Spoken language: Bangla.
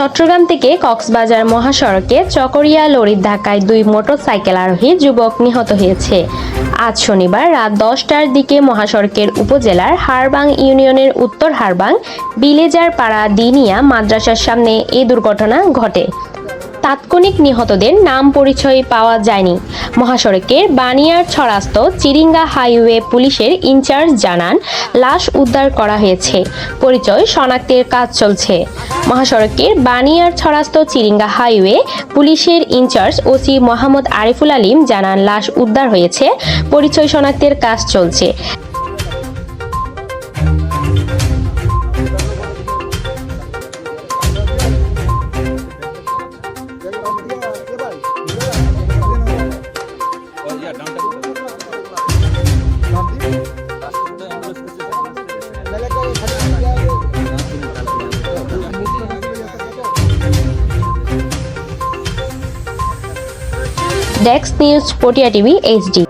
চট্টগ্রাম থেকে কক্সবাজার মহাসড়কে চকরিয়া লরির ধাক্কায় দুই মোটরসাইকেল আরোহী যুবক নিহত হয়েছে। আজ শনিবার রাত দশটার দিকে মহাসড়কের উপজেলার হারবাং ইউনিয়নের উত্তর হারবাং বিলেজার পাড়া দিনিয়া মাদ্রাসার সামনে এই দুর্ঘটনা ঘটে। তাৎক্ষণিক নিহতদের নাম পরিচয় পাওয়া যায়নি। মহাসড়কের বানিয়ার ছড়াস্ত চিরিঙ্গা হাইওয়ে পুলিশের ইনচার্জ জানান, লাশ উদ্ধার করা হয়েছে। পরিচয় শনাক্তের কাজ চলছে। মহাসড়কের বানিয়ার ছড়াস্ত চিরিঙ্গা হাইওয়ে পুলিশের ইনচার্জ ওসি মোহাম্মদ আরিফুল আলিম জানান, লাশ উদ্ধার হয়েছে। পরিচয় শনাক্তের কাজ চলছে। desk news Patiya TV HD